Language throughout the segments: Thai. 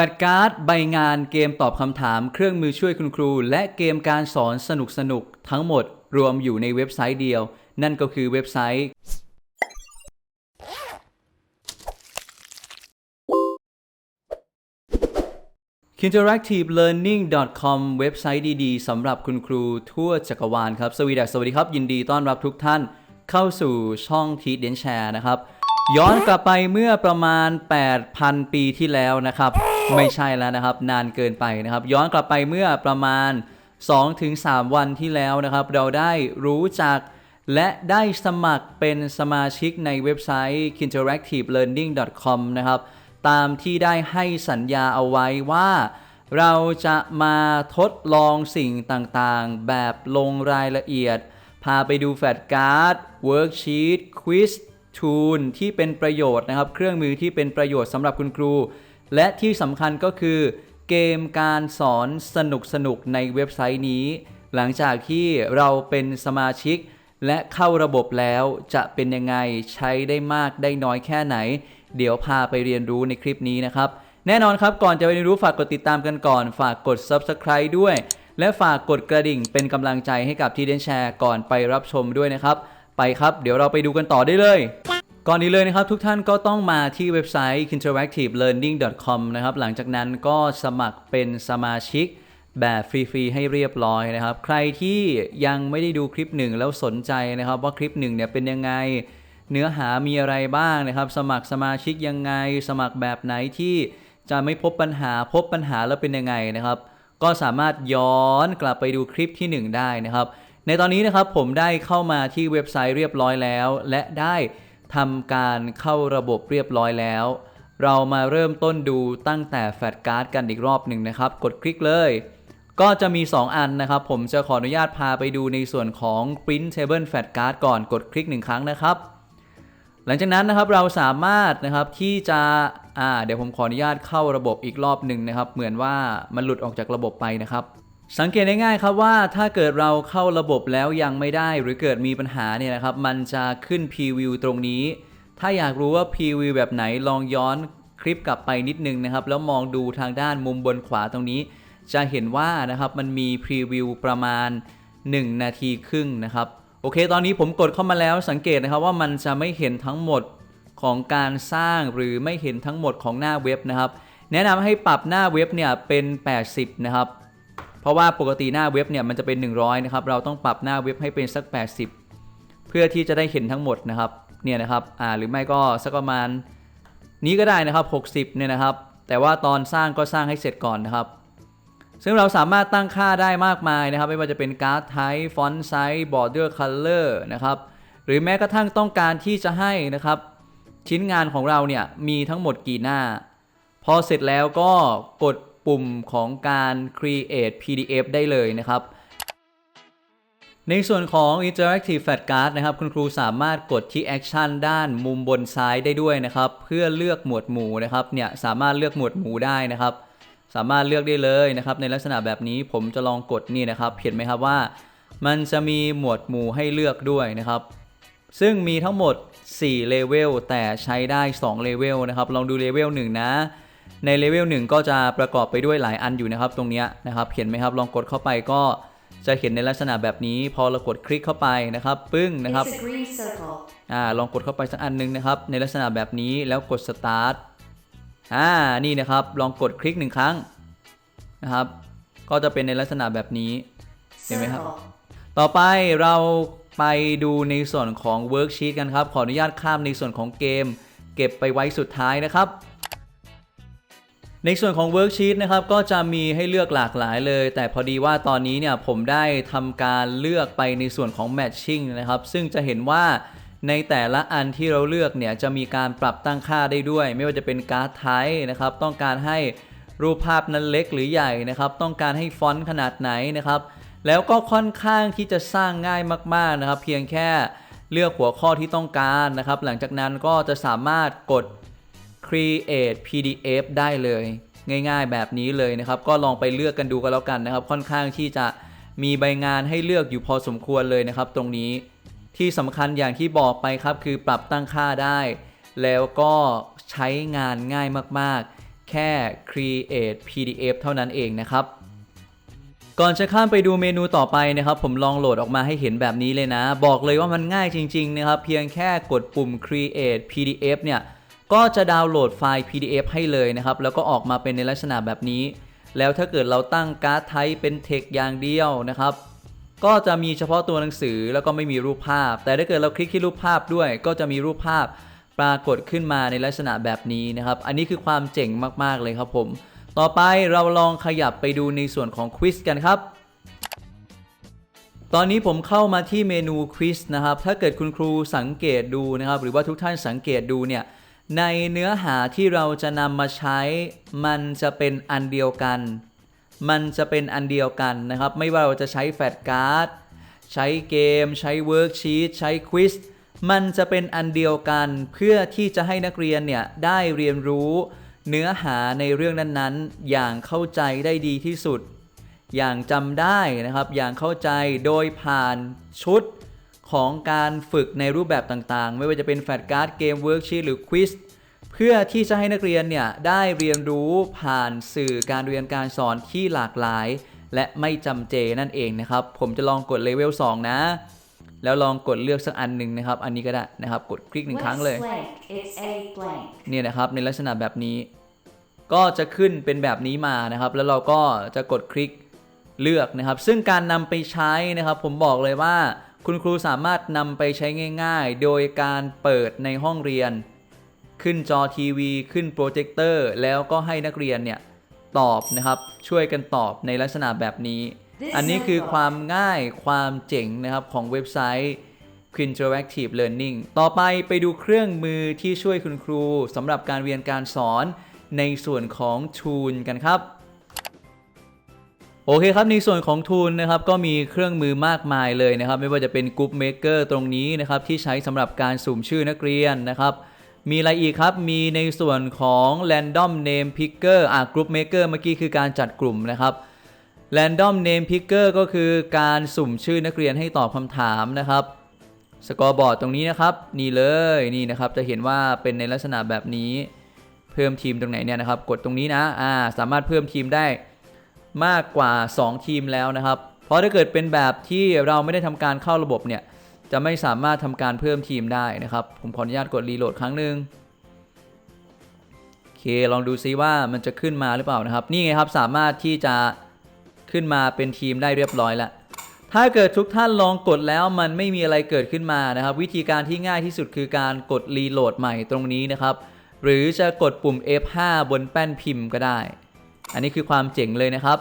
แฟดการ์ดใบงานเกมตอบคำถาม เครื่องมือช่วยคุณครู และเกมการสอนสนุกๆทั้งหมดรวมอยู่ในเว็บไซต์เดียว นั่นก็คือเว็บไซต์ interactivelearning.com เว็บไซต์ดีๆสำหรับคุณครูทั่วจักรวาลครับ สวีดัสสวัสดีครับ ยินดีต้อนรับทุกท่านเข้าสู่ช่องทีเดนแชร์นะครับ ย้อนกลับไปเมื่อประมาณ 8,000 ปีที่แล้วนะครับ ไม่ใช่แล้วนะครับ นานเกินไปนะครับ ย้อนกลับไปเมื่อประมาณ 2-3 วันที่แล้วนะครับ เราได้รู้จักและได้สมัครเป็นสมาชิกในเว็บไซต์ interactivelearning.com นะครับ ตามที่ได้ให้สัญญาเอาไว้ว่า เราจะมาทดลองสิ่งต่างๆ แบบลงรายละเอียด พาไปดูแฟลชการ์ดเวิร์กชีตควิสทูลที่เป็นประโยชน์นะครับ เครื่องมือที่เป็นประโยชน์สำหรับคุณครู และที่สำคัญก็คือเกมการสอนสนุกๆในเว็บไซต์นี้ หลังจากที่เราเป็นสมาชิก และเข้าระบบแล้วจะเป็นยังไงใช้ได้มากได้น้อยแค่ไหน เดี๋ยวพาไปเรียนรู้ในคลิปนี้นะครับ แน่นอนครับก่อนจะไปเรียนรู้ฝากกดติดตามกันก่อน ฝากกด Subscribe ด้วย และฝากกดกระดิ่งเป็นกำลังใจให้กับที่เดนแชร์ก่อนไปรับชมด้วยนะครับ ไปครับ เดี๋ยวเราไปดูกันต่อได้เลย ก่อนนี้เลยนะครับทุกท่านก็ต้องมาที่เว็บไซต์ interactivelearning.com นะครับหลังจากนั้นก็สมัครเป็นสมาชิกแบบฟรีๆให้เรียบร้อยนะครับ ใครที่ยังไม่ได้ดูคลิปหนึ่งแล้วสนใจนะครับ ว่าคลิปหนึ่งเนี่ยเป็นยังไง เนื้อหามีอะไรบ้างนะครับ สมัครสมาชิกยังไง สมัครแบบไหนที่จะไม่พบปัญหาพบปัญหาแล้วเป็นยังไงนะครับ ก็สามารถย้อนกลับไปดูคลิปที่ 1 ได้นะครับ ในตอนนี้นะครับผมได้เข้ามาที่เว็บไซต์เรียบร้อยแล้ว และได้ ทำการเข้าระบบเรียบร้อยแล้ว เรามาเริ่มต้นดูตั้งแต่แฟลชการ์ดกันอีกรอบหนึ่งนะครับ กดคลิกเลย ก็จะมี 2 อันนะครับ ผมจะขออนุญาตพาไปดูในส่วนของ printable flat card ก่อนกดคลิก 1 ครั้งนะครับ หลังจากนั้นนะครับเราสามารถนะครับที่จะอ่าเดี๋ยวผมขออนุญาตเข้าระบบอีกรอบหนึ่งนะครับ เหมือนว่ามันหลุดออกจากระบบไปนะครับ สังเกตได้ง่ายครับว่าถ้าเกิดเราเข้าระบบแล้วยังไม่ได้ หรือเกิดมีปัญหาเนี่ยนะครับ มันจะขึ้น preview ตรงนี้ ถ้าอยากรู้ว่า preview แบบไหนลองย้อนคลิปกลับไปนิดนึงนะครับ แล้วมองดูทางด้านมุมบนขวาตรงนี้ จะเห็นว่านะครับมันมี preview ประมาณ 1 นาทีครึ่งนะครับ โอเค ตอนนี้ผมกดเข้ามาแล้วสังเกตนะครับว่ามันจะไม่เห็นทั้งหมดของการสร้างหรือไม่เห็นทั้งหมดของหน้าเว็บนะครับ แนะนำให้ปรับหน้าเว็บเนี่ยเป็น 80 นะครับ เพราะว่าปกติหน้าเว็บเนี่ยมันจะเป็น 100นะครับเราต้องปรับหน้าเว็บให้เป็นสัก 80 เพื่อที่จะได้เห็นทั้งหมดนะครับเนี่ยนะครับอ่าหรือไม่ก็สักประมาณนี้ก็ได้นะครับ 60เนี่ยนะครับ แต่ว่าตอนสร้างก็สร้างให้เสร็จก่อนนะครับ ซึ่งเราสามารถตั้งค่าได้มากมายนะครับ ไม่ว่าจะเป็นการ์ดไทป์ฟอนต์ไซส์บอร์เดอร์คัลเลอร์นะครับหรือแม้กระทั่งต้องการที่จะให้นะครับ ชิ้นงานของเราเนี่ยมีทั้งหมดกี่หน้า พอเสร็จแล้วก็กด ปุ่มของการ create PDF ได้เลยนะครับ ในส่วนของ Interactive Flat Card นะครับ คุณครูสามารถกดที่ Action ด้านมุมบนซ้ายได้ด้วยนะครับ เพื่อเลือกหมวดหมู่นะครับ เนี่ยสามารถเลือกหมวดหมู่ได้นะครับ สามารถเลือกได้เลยนะครับ ในลักษณะแบบนี้ผมจะลองกดนี่นะครับ เห็นไหมครับว่า มันจะมีหมวดหมู่ให้เลือกด้วยนะครับ ซึ่งมีทั้งหมด4เลเวลแต่ใช้ได้2เลเวลนะครับ ลองดูเลเวล1นะ ในเลเวล1ก็จะประกอบไปด้วยหลายอันอยู่นะครับตรงเนี้ยนะครับ เห็นไหมครับลองกดเข้าไปก็จะเห็นในลักษณะแบบนี้พอเรากดคลิกเข้าไปนะครับ ปึ้งนะครับ It's a green circle. อ่าลองกดเข้าไปสักอันหนึงนะครับ ในลักษณะแบบนี้แล้วกด start อ่านี่นะครับลองกดคลิกหนึ่งครั้งนะครับ ก็จะเป็นในลักษณะแบบนี้เห็นไหมครับ Circle. ต่อไปเราไปดูในส่วนของ Worksheet กันครับ ขออนุญาตข้ามในส่วนของเกม เก็บไปไว้สุดท้ายนะครับ ในส่วนของ Worksheet นะครับก็จะมีให้เลือกหลากหลายเลย แต่พอดีว่าตอนนี้เนี่ยผมได้ทำการเลือกไปในส่วนของ Matching นะครับ ซึ่งจะเห็นว่าในแต่ละอันที่เราเลือกเนี่ยจะมีการปรับตั้งค่าได้ด้วย ไม่ว่าจะเป็นการ์ดไทป์นะครับ ต้องการให้รูปภาพนั้นเล็กหรือใหญ่นะครับ ต้องการให้ฟอนต์ขนาดไหนนะครับ แล้วก็ค่อนข้างที่จะสร้างง่ายมากๆนะครับ เพียงแค่เลือกหัวข้อที่ต้องการนะครับ หลังจากนั้นก็จะสามารถกด create PDF ได้เลยง่าย ๆ แบบนี้เลยนะครับ ก็ลองไปเลือกกันดูกันแล้วกันนะครับ ค่อนข้างที่จะมีใบงานให้เลือกอยู่พอสมควรเลยนะครับ ตรงนี้ที่สำคัญอย่างที่บอกไปครับ คือปรับตั้งค่าได้ แล้วก็ใช้งานง่ายมากๆ แค่ create pdf เท่านั้นเองนะครับ ก่อนจะข้ามไปดูเมนูต่อไปนะครับ ผมลองโหลดออกมาให้เห็นแบบนี้เลยนะ บอกเลยว่ามันง่ายจริง ๆ นะครับ เพียงแค่กดปุ่ม create pdf เนี่ย ก็จะดาวน์โหลดไฟล์ pdf ให้เลยนะครับ แล้วก็ออกมาเป็นในลักษณะแบบนี้ แล้วถ้าเกิดเราตั้งการ์ดไทป์เป็น text อย่างเดียวนะครับ ก็จะมีเฉพาะตัวหนังสือแล้วก็ไม่มีรูปภาพ แต่ถ้าเกิดเราคลิกที่รูปภาพด้วย ก็จะมีรูปภาพปรากฏขึ้นมาในลักษณะแบบนี้นะครับ อันนี้คือความเจ๋งมากๆเลยครับผม ต่อไปเราลองขยับไปดูในส่วนของควิสกันครับตอนนี้ผมเข้ามาที่เมนูควิสนะครับ ถ้าเกิดคุณครูสังเกตดูนะครับ หรือว่าทุกท่านสังเกตดูเนี่ย ในเนื้อหาที่เราจะนำมาใช้ มันจะเป็นอันเดียวกัน มันจะเป็นอันเดียวกันนะครับ ไม่ว่าเราจะใช้แฟลชการ์ดใช้เกม ใช้เวิร์กชีตใช้ควิสมันจะเป็นอันเดียวกันเพื่อที่จะให้นักเรียนเนี่ยได้เรียนรู้เนื้อหาในเรื่องนั้นๆ อย่างเข้าใจได้ดีที่สุด อย่างจำได้นะครับ อย่างเข้าใจโดยผ่านชุด ของการฝึกในรูปแบบต่างๆ ไม่ว่าจะเป็นแฟลชการ์ดเกมเวิร์กชีตหรือควิสเพื่อที่จะให้นักเรียนเนี่ยได้เรียนรู้ผ่านสื่อการเรียนการสอนที่หลากหลาย และไม่จำเจนั่นเองนะครับ ผมจะลองกดเลเวล2นะ แล้วลองกดเลือกสักอันหนึ่งนะครับ อันนี้ก็ได้นะครับ กดคลิกหนึ่งครั้งเลย blank. It's a blank. เนี่ยนะครับในลักษณะแบบนี้ ก็จะขึ้นเป็นแบบนี้มานะครับ แล้วเราก็จะกดคลิกเลือกนะครับ ซึ่งการนำไปใช้นะครับ ผมบอกเลยว่า คุณครูสามารถนำไปใช้ง่ายๆ โดยการเปิดในห้องเรียน ขึ้นจอทีวี ขึ้นโปรเจคเตอร์ แล้วก็ให้นักเรียนเนี่ยตอบนะครับ ช่วยกันตอบในลักษณะแบบนี้ อันนี้คือความง่ายความเจ๋งนะครับของเว็บไซต์ Interactive Learning ต่อไปไปดูเครื่องมือที่ช่วยคุณครูสำหรับการเรียนการสอนในส่วนของ Tool กันครับ โอเคครับในส่วนของ Tool นะครับก็มีเครื่องมือมากมายเลยนะครับ ไม่ว่าจะเป็น Group Maker ตรงนี้นะครับที่ใช้สำหรับการสุ่มชื่อนักเรียนนะครับ มีอะไรอีกครับมีในส่วนของ Random Name Picker อะ Group Maker เมื่อกี้คือการจัดกลุ่มนะครับ Random Name Picker ก็คือการสุ่มชื่อนักเรียนให้ตอบคำถามนะครับสกอร์บอร์ดตรงนี้นะครับ นี่เลยนี่นะครับจะเห็นว่าเป็นในลักษณะแบบนี้ เพิ่มทีมตรงไหนเนี่ยนะครับ กดตรงนี้นะอ่าสามารถเพิ่มทีมได้ มากกว่า 2 ทีมแล้วนะครับ เพราะถ้าเกิดเป็นแบบที่เราไม่ได้ทำการเข้าระบบเนี่ย จะไม่สามารถทำการเพิ่มทีมได้นะครับ ผมขออนุญาตกดรีโหลดครั้งหนึ่งโอเค ลองดูซิว่ามันจะขึ้นมาหรือเปล่านะครับ นี่ไงครับสามารถที่จะขึ้นมาเป็นทีมได้เรียบร้อยแล้วถ้าเกิดทุกท่านลองกดแล้วมันไม่มีอะไรเกิดขึ้นมานะครับ วิธีการที่ง่ายที่สุดคือการกดรีโหลดใหม่ตรงนี้นะครับ หรือจะกดปุ่ม F5 บนแป้นพิมพ์ก็ได้ อันนี้คือความเจ๋งเลยนะครับ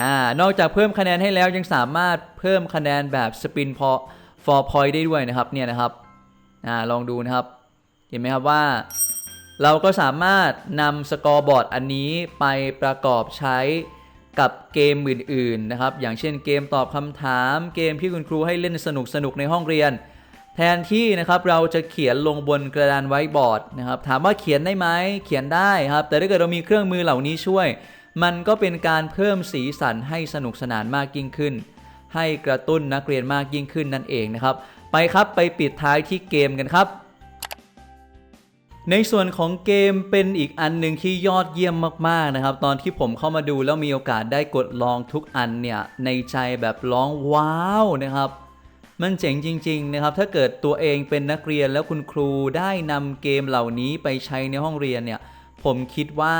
อ่านอกจากเพิ่มคะแนนให้แล้วยังสามารถเพิ่มคะแนนแบบ spin for for point ได้ด้วยนะครับเนี่ยนะครับอ่าลองดูนะครับ เห็นไหมครับว่า เราก็สามารถนำสกอร์บอร์ดอันนี้ไปประกอบใช้กับเกมอื่นๆนะครับ อย่างเช่นเกมตอบคำถาม เกมที่คุณครูให้เล่นสนุกๆในห้องเรียน แทนที่นะครับเราจะเขียนลงบนกระดานไว้บอร์ดนะครับถามว่าเขียนได้ไหมเขียนได้ครับ แต่ถ้าเกิดเรามีเครื่องมือเหล่านี้ช่วย มันก็เป็นการเพิ่มสีสันให้สนุกสนานมากยิ่งขึ้น ให้กระตุ้นนักเรียนมากยิ่งขึ้นนั่นเองนะครับไปครับไปปิดท้ายที่เกมกันครับ ในส่วนของเกมเป็นอีกอันหนึ่งที่ยอดเยี่ยมมากๆนะครับ ตอนที่ผมเข้ามาดูแล้วมีโอกาสได้กดลองทุกอันเนี่ยในใจแบบร้องว้าวนะครับ มันเจ๋งจริงๆนะครับ ถ้าเกิดตัวเองเป็นนักเรียนแล้วคุณครูได้นำเกมเหล่านี้ไปใช้ในห้องเรียนเนี่ยผมคิดว่า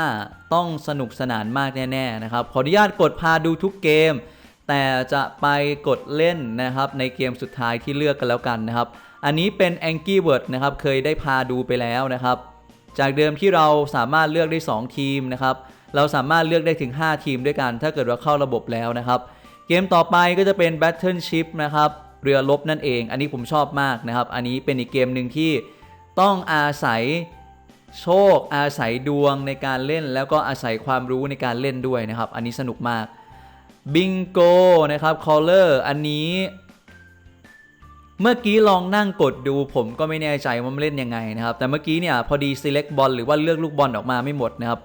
ต้องสนุกสนานมากแน่ๆนะครับ ขออนุญาตกดพาดูทุกเกม แต่จะไปกดเล่นนะครับในเกมสุดท้ายที่เลือกกันแล้วกันนะครับ อันนี้เป็น Angry Bird นะครับ เคยได้พาดูไปแล้วนะครับ จากเดิมที่เราสามารถเลือกได้ 2 ทีมนะครับ เราสามารถเลือกได้ถึง 5 ทีมด้วยกัน ถ้าเกิดว่าเข้าระบบแล้วนะครับ เกมต่อไปก็จะเป็น Battleship นะครับ เรือรบนั่นเอง อันนี้ผมชอบมากนะครับ อันนี้เป็นอีกเกมหนึ่งที่ต้องอาศัยโชค อาศัยดวงในการเล่น แล้วก็อาศัยความรู้ในการเล่นด้วยนะครับ อันนี้สนุกมากบิงโกนะครับ Caller อันนี้ เมื่อกี้ลองนั่งกดดูผมก็ไม่แน่ใจว่ามันเล่นยังไงนะครับ แต่เมื่อกี้เนี่ยพอดี select บอลหรือว่าเลือกลูกบอลออกมาไม่หมดนะครับ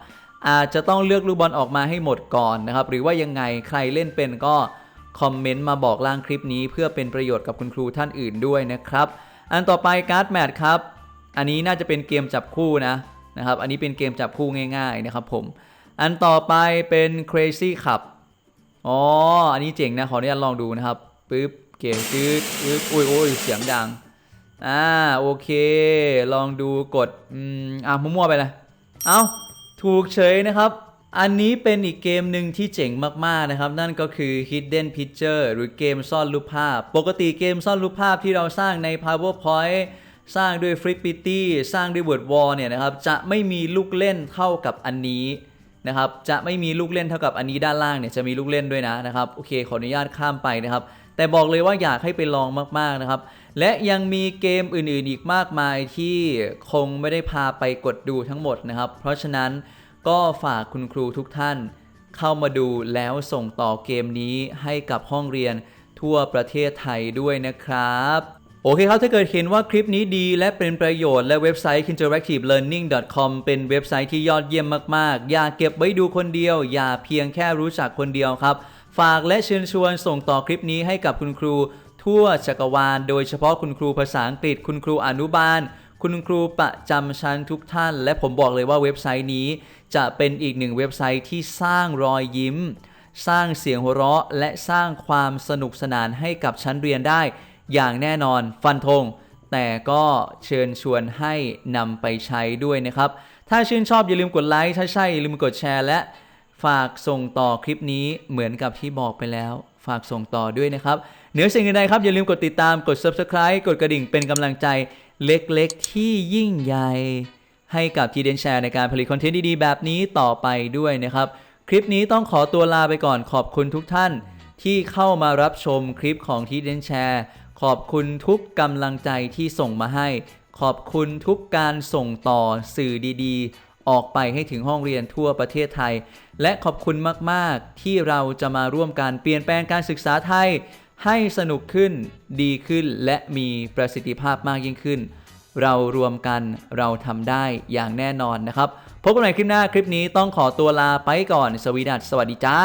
อาจจะต้องเลือกลูกบอลออกมาให้หมดก่อนนะครับ หรือว่ายังไงใครเล่นเป็นก็ คอมเมนต์มาบอกล่างคลิปนี้เพื่อเป็นประโยชน์กับคุณครูท่านอื่นด้วยนะครับ อันต่อไปการ์ดแมทครับ อันนี้น่าจะเป็นเกมจับคู่นะนะครับ อันนี้เป็นเกมจับคู่ง่าย ๆนะครับผม อันต่อไปเป็น Crazy Cup อ๋อ อันนี้เจ๋งนะ ขออนุญาตลองดูนะครับปึ๊บเกมจืดปึ๊บอุ้ยอุ้ยเสียงดัง อ่า โอเค ลองดูกด อืม อะมั่วๆไปเลย เอ้า ถูกเฉยนะครับ อันนี้เป็นอีกเกมหนึ่งที่เจ๋งมาก ๆ นะครับ นั่นก็คือ Hidden Picture หรือเกมซ่อนรูปภาพ ปกติเกมซ่อนรูปภาพที่เราสร้างใน PowerPoint สร้างด้วย Flippity สร้างด้วย Word Wall เนี่ยนะครับ จะไม่มีลูกเล่นเท่ากับอันนี้นะครับ จะไม่มีลูกเล่นเท่ากับอันนี้ด้านล่างเนี่ยจะมีลูกเล่นด้วยนะนะครับ โอเค ขออนุญาตข้ามไปนะครับ แต่บอกเลยว่าอยากให้ไปลองมาก ๆ นะครับ และยังมีเกมอื่น ๆ อีกมากมายที่คงไม่ได้พาไปกดดูทั้งหมดนะครับ เพราะฉะนั้น ก็ฝากคุณครูทุกท่าน เข้ามาดูแล้วส่งต่อเกมนี้ให้กับห้องเรียนทั่วประเทศไทยด้วยนะครับ โอเคครับ ถ้าเกิดเห็นว่าคลิปนี้ดีและเป็นประโยชน์และเว็บไซต์ interactivelearning.com เป็นเว็บไซต์ที่ยอดเยี่ยมมาก ๆ อย่าเก็บไว้ดูคนเดียว อย่าเพียงแค่รู้จักคนเดียวครับ ฝากและเชิญชวนส่งต่อคลิปนี้ให้กับคุณครู ทั่วจักรวาล โดยเฉพาะคุณครูภาษาอังกฤษคุณครูอนุบาล คุณครูประจำชั้นทุกท่าน และผมบอกเลยว่าเว็บไซต์นี้ จะเป็นอีกหนึ่งเว็บไซต์ที่สร้างรอยยิ้ม สร้างเสียงหัวเราะ และสร้างความสนุกสนานให้กับชั้นเรียนได้ อย่างแน่นอนฟันธงแต่ก็เชิญชวนให้นำไปใช้ด้วยนะครับ ถ้าชื่นชอบอย่าลืมกดไลค์ถ้าใช่อย่าลืมกดแชร์และฝากส่งต่อคลิปนี้เหมือนกับที่บอกไปแล้ว ฝากส่งต่อด้วยนะครับ เหนือสิ่งอื่นใดครับ อย่าลืมกดติดตามกด subscribe กดกระดิ่งเป็นกำลังใจเล็กๆ ที่ยิ่งใหญ่ ให้กับทีเดนแชร์ในการผลิตคอนเทนต์ดีๆ แบบนี้ต่อไปด้วยนะครับ คลิปนี้ต้องขอตัวลาไปก่อนขอบคุณทุกท่าน ที่เข้ามารับชมคลิปของทีเดนแชร์ขอบคุณทุกกำลังใจที่ส่งมาให้ ขอบคุณทุกการส่งต่อสื่อดีๆ ออกไปให้ถึงห้องเรียนทั่วประเทศไทย และขอบคุณมาก ๆ ที่เราจะมาร่วมการเปลี่ยนแปลงการศึกษาไทย ให้สนุกขึ้น ดีขึ้น และมีประสิทธิภาพมากยิ่งขึ้น เรารวมกันเราทำได้อย่างแน่นอนนะครับ พบกันใหม่คลิปหน้าคลิปนี้ต้องขอตัวลาไปก่อน สวีดัสสวัสดีจ้า